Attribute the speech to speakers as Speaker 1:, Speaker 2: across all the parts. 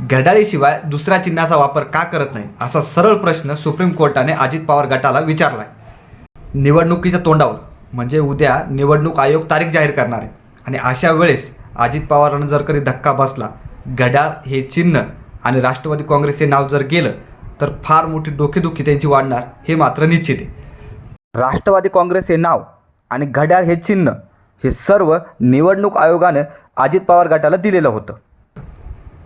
Speaker 1: घड्याळीशिवाय दुसऱ्या चिन्हाचा वापर का करत नाही असा सरळ प्रश्न सुप्रीम कोर्टाने अजित पवार गटाला विचारलाय. निवडणुकीच्या तोंडावर म्हणजे उद्या निवडणूक आयोग तारीख जाहीर करणार आहे. आणि अशा वेळेस अजित पवारांना जर कधी धक्का बसला घड्याळ हे चिन्ह आणि राष्ट्रवादी काँग्रेस हे नाव जर गेलं तर फार मोठी डोकेदुखी त्यांची वाढणार हे मात्र निश्चित आहे. राष्ट्रवादी काँग्रेस हे नाव आणि घड्याळ हे चिन्ह हे सर्व निवडणूक आयोगानं अजित पवार गटाला दिलेलं होतं.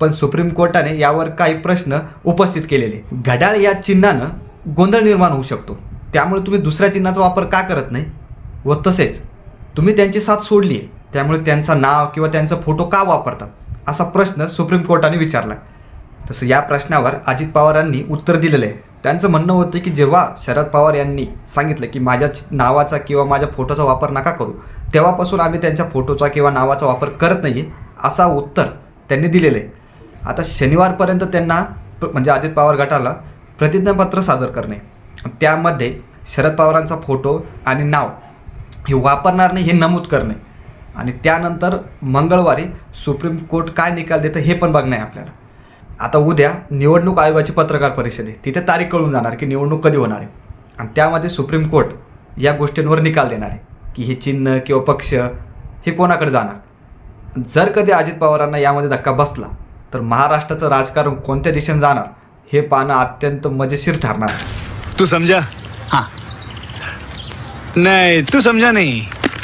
Speaker 1: पण सुप्रीम कोर्टाने यावर काही प्रश्न उपस्थित केलेले. घड्याळ या चिन्हानं गोंधळ निर्माण होऊ शकतो. त्यामुळे तुम्ही दुसऱ्या चिन्हाचा वापर का करत नाही? व तसेच तुम्ही त्यांची साथ सोडली आहे. त्यामुळे त्यांचं नाव किंवा त्यांचा फोटो का वापरतात? असा प्रश्न सुप्रीम कोर्टाने विचारला तसं या प्रश्नावर अजित पवारांनी उत्तर दिलेलं आहे. त्यांचं म्हणणं होतं की जेव्हा शरद पवार यांनी सांगितलं की माझ्या नावाचा किंवा माझ्या फोटोचा वापर नका करू तेव्हापासून आम्ही त्यांच्या फोटोचा किंवा नावाचा वापर करत नाही असा उत्तर त्यांनी दिलेलं आहे. आता शनिवारपर्यंत त्यांना प्र- म्हणजे अजित पवार गटाला प्रतिज्ञापत्र सादर करणे. त्यामध्ये शरद पवारांचा फोटो आणि नाव हे वापरणार नाही हे नमूद करणे. आणि त्यानंतर मंगळवारी सुप्रीम कोर्ट काय निकाल देतं हे पण बघणं आहे आपल्याला. आता उद्या निवडणूक आयोगाची पत्रकार परिषद आहे. तिथे तारीख कळून जाणार की निवडणूक कधी होणार आहे. आणि त्यामध्ये सुप्रीम कोर्ट या गोष्टींवर निकाल देणार आहे की हे चिन्ह किंवा पक्ष हे कोणाकडे जाणार? जर कधी अजित पवारांना यामध्ये धक्का बसला तर महाराष्ट्राचं राजकारण कोणत्या दिशेने जाणार हे पाहणं अत्यंत मजेशीर ठरणार. आहे
Speaker 2: तू समझा हाँ. नहीं तू समझा नहीं.